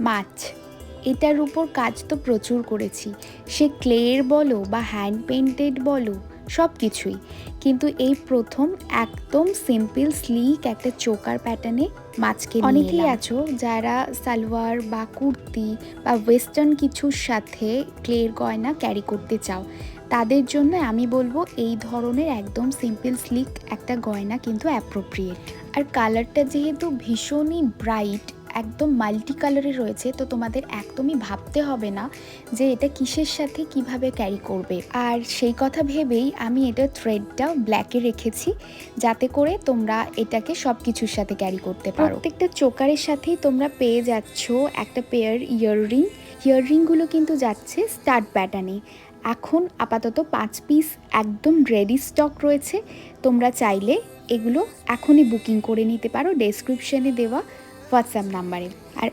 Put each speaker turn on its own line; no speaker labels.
মাছ। এটার উপর কাজ তো প্রচুর করেছি। সে ক্লের বলো বা হ্যান্ড পেন্টেড বলো সব কিছুই। কিন্তু এই প্রথম একদম সিম্পল স্লিক একটা চোকার প্যাটার্নে মাছকে অনেকেই আছো যারা সালোয়ার বা কুর্তি বা ওয়েস্টার্ন কিছুর সাথে ক্লের গয়না ক্যারি করতে চাও তাদের জন্য আমি বলব এই ধরনের একদম সিম্পল স্লিক একটা গয়না কিন্তু অ্যাপ্রোপ্রিয়েট আর কালারটা যেহেতু ভীষণই ব্রাইট একদম মাল্টি কালারে রয়েছে, তো তোমাদের একদমই ভাবতে হবে না যে এটা কিসের সাথে কীভাবে ক্যারি করবে। আর সেই কথা ভেবেই আমি এটা থ্রেডটা ব্ল্যাকে রেখেছি, যাতে করে তোমরা এটাকে সব কিছুর সাথে ক্যারি করতে পারো। প্রত্যেকটা চোকারের সাথেই তোমরা পেয়ে যাচ্ছ একটা পেয়ার ইয়াররিং ইয়াররিংগুলো কিন্তু যাচ্ছে স্টার্ট প্যাটার্নে এখন আপাতত পাঁচ পিস একদম রেডি স্টক রয়েছে, তোমরা চাইলে এগুলো এখনই বুকিং করে নিতে পারো। ডেসক্রিপশনে দেওয়া হোয়াটসঅ্যাপ নাম্বারে আর